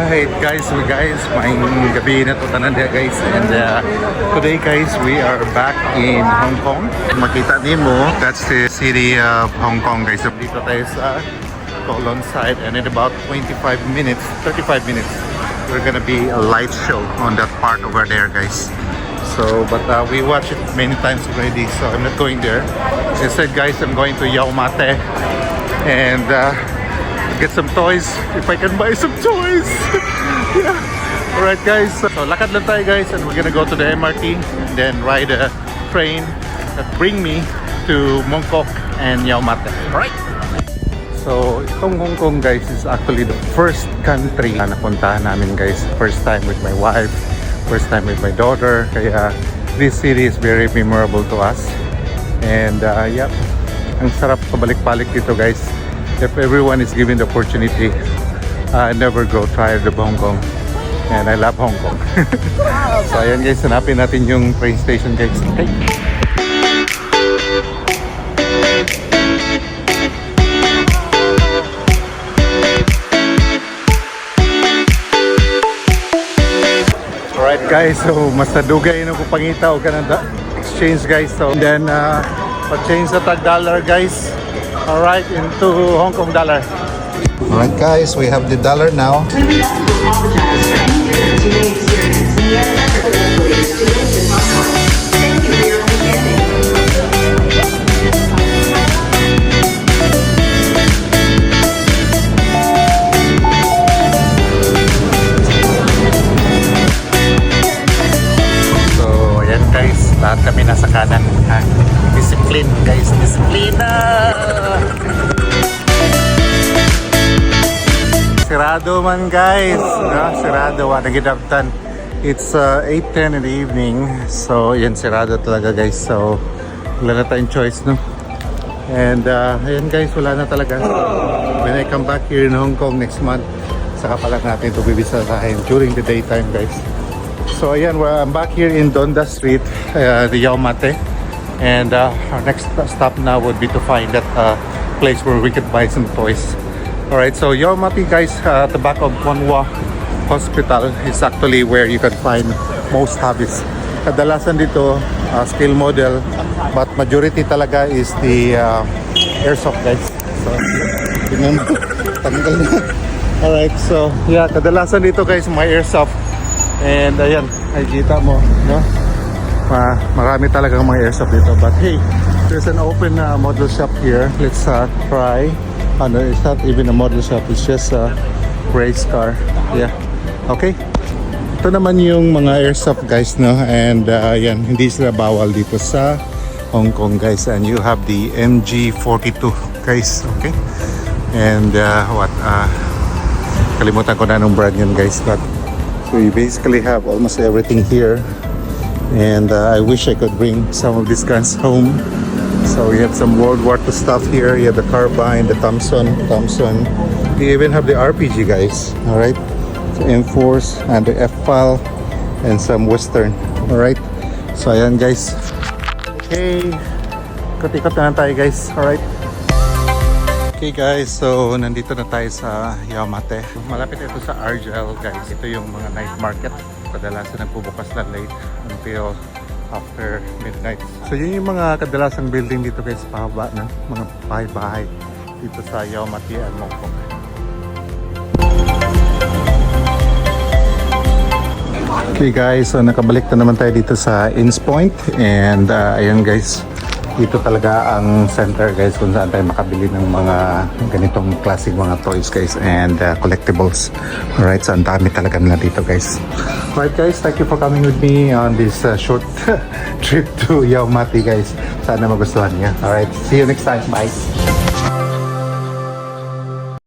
Alright guys, so guys, maing gabi na to tanan dia guys and uh, today guys we are back in Hong Kong. Makita nimo, that's the city of Hong Kong guys. So dito tayo sa Kowloon side and in about 25 minutes, 35 minutes, we're gonna be a light show on that part over there guys. So, but uh, we watched it many times already, so I'm not going there. Instead guys, I'm going to Yao Mate and uh, get some toys if I can buy some toys. yeah. Alright guys, so lakad lang tayo guys and we're gonna go to the MRT and then ride a train that bring me to Mongkok and Yau Ma Tei. Alright? So, itong Hong Kong guys is actually the first country na napuntahan namin guys. First time with my wife, first time with my daughter. Kaya this city is very memorable to us. And uh, yep, ang sarap pabalik-balik dito guys. If everyone is given the opportunity, I never grow tired of Hong Kong. And I love Hong Kong. so ayan guys, hanapin natin yung train station guys. Okay. Alright guys, so mas nadugay na ko o kananda exchange guys. So then uh, pa-change sa tag dollar guys. Alright, into Hong Kong dollar. Alright guys, we have the dollar now. Lahat kami nasa kanan. Ha? Discipline guys, disiplina! Sirado man guys, no? sirado, wa nagidaptan. It's uh, 8.10 in the evening, so yan sirado talaga guys. So, wala na tayong choice, no? And uh, ayan guys, wala na talaga. When I come back here in Hong Kong next month, saka pa lang natin ito bibisitahin during the daytime guys. So ayan, well, I'm back here in Donda Street, uh, Mate. And uh, our next stop now would be to find that uh, place where we could buy some toys. Alright, so Mate guys, uh, at the back of Kwanwa Hospital is actually where you can find most hobbies. Kadalasan dito, uh, skill model, but majority talaga is the uh, airsoft guys. So. Alright, so yeah, kadalasan dito guys, may airsoft. And ayan, ay kita mo, no? Ma marami talagang mga airsoft dito. But hey, there's an open uh, model shop here. Let's uh, try. Ano, it's not even a model shop. It's just a race car. Yeah. Okay. Ito naman yung mga airsoft guys, no? And uh, yan, hindi sila bawal dito sa Hong Kong guys. And you have the MG42 guys. Okay. And uh, what? Uh, kalimutan ko na anong brand yun guys. But you basically have almost everything here. And uh, I wish I could bring some of these guns home. So we have some World War II stuff here. You have the carbine, the Thompson, Thompson. We even have the RPG guys. All right, so M4s and the F-file and some Western. All right. So ayan guys. Okay. Ikot-ikot na tayo guys. All right. Okay guys, so nandito na tayo sa Yamate. Malapit ito sa Argel guys. Ito yung mga night market. Kadalasan nagbubukas na late until after midnight. So yun yung mga kadalasang building dito guys, pahaba na. Mga bahay-bahay dito sa Yamate at Mongkok. Okay guys, so nakabalik na naman tayo dito sa Inns Point and uh, ayun guys, dito talaga ang center guys kung saan tayo makabili ng mga ganitong classic mga toys guys and uh, collectibles. Alright, so ang dami talaga nila dito guys. Alright guys, thank you for coming with me on this uh, short trip to Yao Ma Tei guys. Sana magustuhan niyo. Alright, see you next time. Bye!